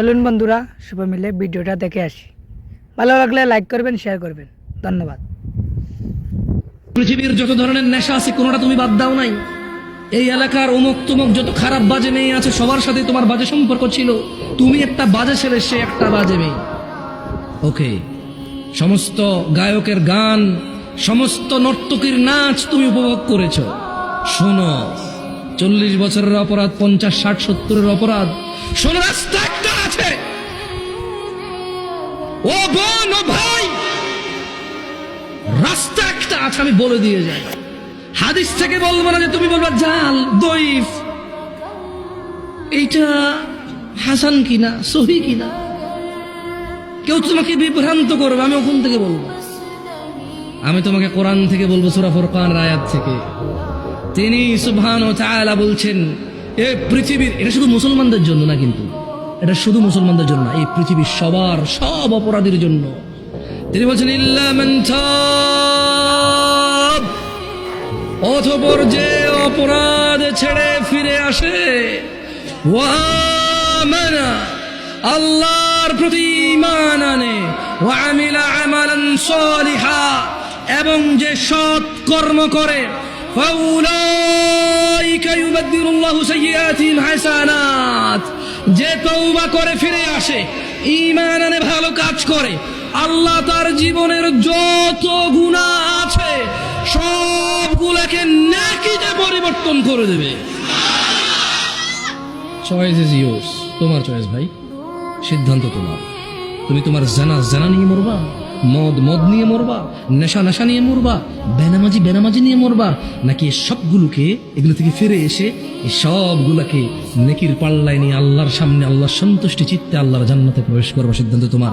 চলুন বন্ধুরা, সবাই মিলে ভিডিওটা দেখে আসি। ভালো লাগলে লাইক করবেন শেয়ার করবেন। ধন্যবাদ। পৃথিবীর যত ধরনের নেশা আছে, কোনোটা তুমি বাদ দাও নাই। এই এলাকার অমুক তুমুক যত খারাপ বাজে মেয়ে আছে, সবার সাথে তোমার বাজে সম্পর্ক ছিল। তুমি একটা বাজে ছেলে, সে একটা বাজে মেয়ে। ওকে, সমস্ত গায়কের গান, সমস্ত নর্তকীর নাচ তুমি উপভোগ করেছ। শোনো, চল্লিশ বছরের অপরাধ, পঞ্চাশ, ষাট, সত্তরের অপরাধ। শোনো রাস্তা একটা ও বোন, ও ভাই, রাস্তা একটা আছে, আমি বলে দিয়ে যাই। হাদিস থেকে বলব না যে তুমি বলবা জাল দইফ এইটা হাসান কিনা, সহি কিনা? কেউ তোমাকে বিভ্রান্ত করবে, আমি ওখান থেকে বলব। আমি তোমাকে কোরআন থেকে বলব, সুরা ফুরকান রায়াত থেকে। তিনি সুবহান ও তাআলা বলছেন, এ পৃথিবীর, এটা শুধু মুসলমানদের জন্য না কিন্তু। এটা শুধু মুসলমানদের জন্য এই পৃথিবীর সবার সব অপরাধীর জন্য। তিনি বলছেন অথপর যে অপরাধ ছেড়ে ফিরে আসে আল্লাহর প্রতি ঈমান আনে এবং যে সৎ কর্ম করে, ফাউলাইকা যে তৌবা করে ফিরে আসে ইমান আনে, ভালো কাজ করে, আল্লাহ তার জীবনের যত গুণা আছে, সবগুলাকে নাকিতে পরিবর্তন করে দেবে। চয়েস ইজ ইয়োর্স তোমার চয়েস ভাই। সিদ্ধান্ত তোমার। তুমি তোমার জানা জানা নিয়ে মরবা। মদ মদ নিয়ে মরবা, নেশা নেশা নিয়ে মরবা, বেনামাজি বেনামাজি নিয়ে মরবা, নাকি সবগুলোকে, এগুলো থেকে ফিরে এসে এই সবগুলোকে নেকির পাল্লায় নিয়ে আল্লাহর সামনে, আল্লাহর সন্তুষ্টি চিত্তে আল্লাহর জান্নাতে প্রবেশ করবার সিদ্ধান্ত তোমার।